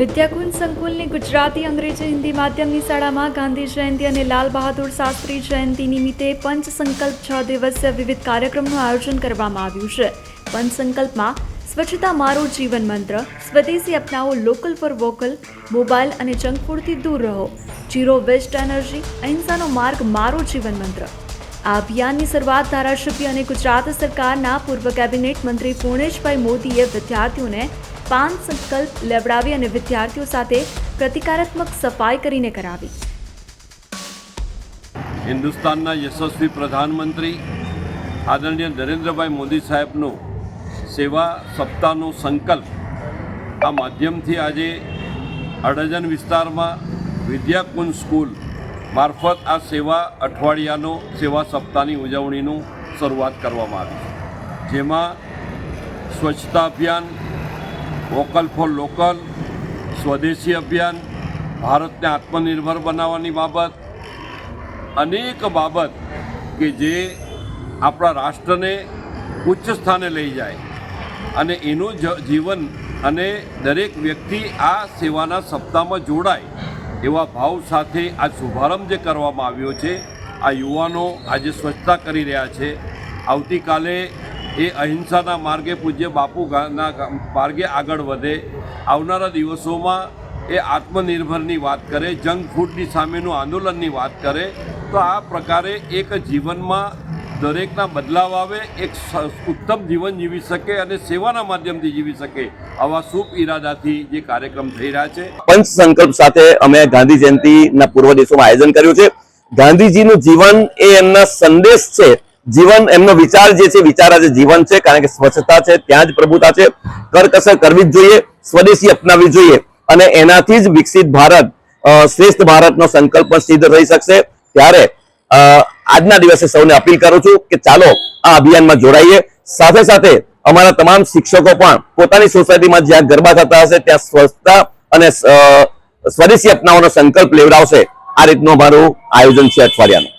વિદ્યાકુંજ સંકુલની ગુજરાતી અંગ્રેજી હિન્દી માધ્યમની શાળામાં ગાંધી જયંતિ અને લાલ બહાદુર શાસ્ત્રી જયંતિ નિમિત્તે પંચ સંકલ્પ છ દિવસીય વિવિધ કાર્યક્રમનું આયોજન કરવામાં આવ્યું છે. પંચ સંકલ્પમાં સ્વચ્છતા મારો જીવન મંત્ર, સ્વદેશી અપનાવો લોકલ ફોર વોકલ મોબાઈલ અને જંક ફૂડથી દૂર રહો. જીરો વેસ્ટ એનર્જી અહિંસાનો માર્ગ મારો જીવન મંત્ર. આ અભિયાનની શરૂઆત ધારાસભ્ય અને ગુજરાત સરકારના પૂર્વ કેબિનેટ મંત્રી પૂર્ણેશભાઈ મોદીએ વિદ્યાર્થીઓને પાંચ સંકલ્પ લેવડાવી અને વિદ્યાર્થીઓ સાથે પ્રતિકારાત્મક સફાઈ કરીને કરાવી. હિન્દુસ્તાનના યશસ્વી પ્રધાનમંત્રી આદરણીય નરેન્દ્રભાઈ મોદી સાહેબનો સેવા સપ્તાહનો સંકલ્પ આ માધ્યમથી આજે અડજન વિસ્તારમાં વિદ્યાકુંજ સ્કૂલ મારફત આ સેવા અઠવાડિયાનો સેવા સપ્તાહની ઉજવણીનું શરૂઆત કરવામાં આવી છે. જેમાં સ્વચ્છતા અભિયાન વોકલ ફોર લોકલ સ્વદેશી અભિયાન ભારતને આત્મનિર્ભર બનાવવાની બાબત અનેક બાબત કે જે આપણા રાષ્ટ્રને ઉચ્ચ સ્થાને લઈ જાય અને એનું જીવન અને દરેક વ્યક્તિ આ સેવાના સપ્તાહમાં જોડાય એવા ભાવ સાથે આ શુભારંભ જે કરવામાં આવ્યો છે આ યુવાનો આજે સ્વચ્છતા કરી રહ્યા છે આવતીકાલે એ અહિંસાના માર્ગે પૂજ્ય બાપુ ગાના માર્ગે આગળ વધે. આવનારા દિવસોમાં એ આત્મનિર્ભરની વાત કરે, જંક ફૂડની સામેનું આંદોલનની વાત કરે, તો આ પ્રકારે એક જીવનમાં દરેકના બદલાવ આવે, એક ઉત્તમ જીવન જીવી શકે અને સેવાના માધ્યમથી જીવી શકે આવા શુભ ઈરાદાથી જે કાર્યક્રમ થઈ રહ્યા છે. પંચ સંકલ્પ સાથે અમે ગાંધી જયંતિના પૂર્વ દિવસોમાં આયોજન કર્યું છે. ગાંધીજીનું જીવન એ એમના સંદેશ છે. જીવન, એમનો વિચાર જે છે, વિચાર આજે જીવન છે, કારણ કે સ્વચ્છતા છે, ત્યાં જ પ્રભુતા છે. કરકસર કરવી જ જોઈએ, સ્વદેશી અપનાવવી જોઈએ. અને એનાથી જ વિકસિત ભારત શ્રેષ્ઠ ભારતનો સંકલ્પ સિદ્ધ થઈ શકશે. ત્યારે આજના દિવસે સૌને અપીલ કરું છું કે ચાલો આ અભિયાનમાં જોડાઈએ. સાથે સાથે અમારા તમામ શિક્ષકો પણ પોતાની સોસાયટીમાં જ્યાં ગરબા થતા હશે, ત્યાં સ્વચ્છતા અને સ્વદેશી અપનાવવાનો સંકલ્પ લેવડાવશે. આ રીતનું અમારું આયોજન છે અઠવાડિયાનું.